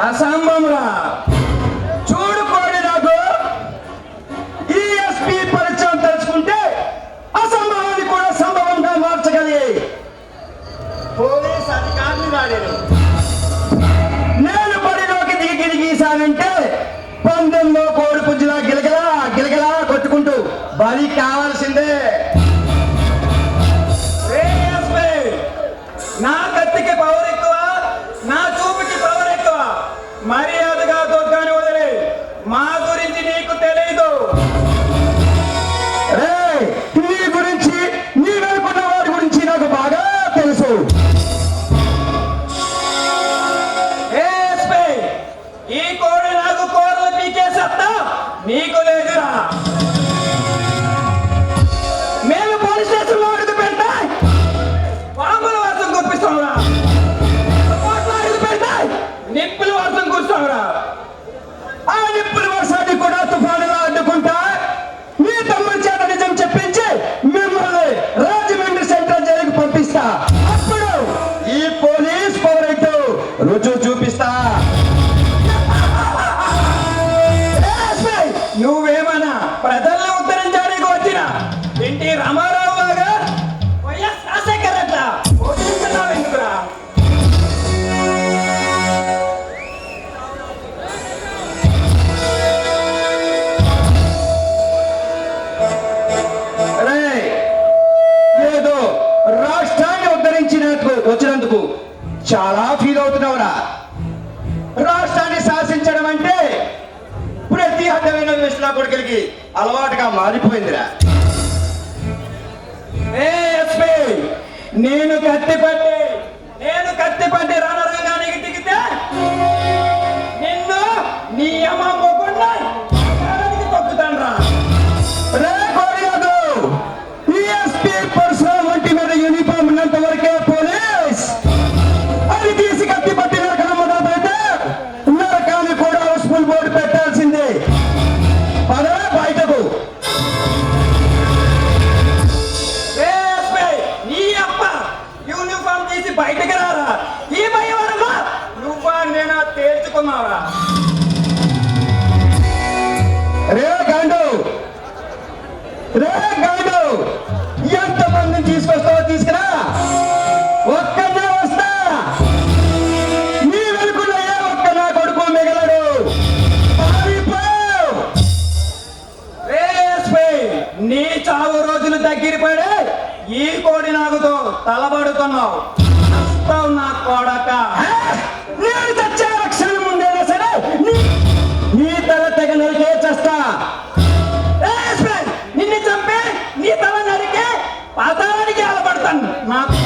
అది అసంభవరా. చూడు కోడి నాకు. ఈఎస్పీ పరిచయం తెలుసుకుంటే అసంభవాన్ని కూడా సంభవంగా మార్చగలిగే పోలీస్ అధికారిని వాడాను నేను బడిలోకి దిగి గీసానంటే పందెంలో కోడి పుంజులా గిలగలా గిలగలా కొట్టుకుంటూ బలి కావాల్సిందే. నా కత్తికి పవర్ ఎక్కువ. మర్యాదగా దొగ్గాని వదిలే. మా గురించి నీకు తెలియదు రేయ్, నీ గురించి నీ వెనుకున్న గురించి నాకు బాగా తెలుసు. ఈ కోడి నాకు కూరలు పీకే సత్తా నీకు ప్రతి అడ్డమైన విషయంలో కొడుకులకి అలవాటుగా మారిపోయిందిరా. నేను కత్తి పట్టి నేను కత్తి పట్టి తేల్చుకున్నావరా రే గాండు! రే గాడు! ఎంత మందిని తీసుకొస్తావో తీసుకురా. ఒక్కనే వస్తా. నీ వెనుకున్న ఏ ఒక్క నా కొడుకు మిగలడు? నీ చావు రోజులు దగ్గర ఈ కోడి నాగుతో తలబడుతున్నావు. মাত্র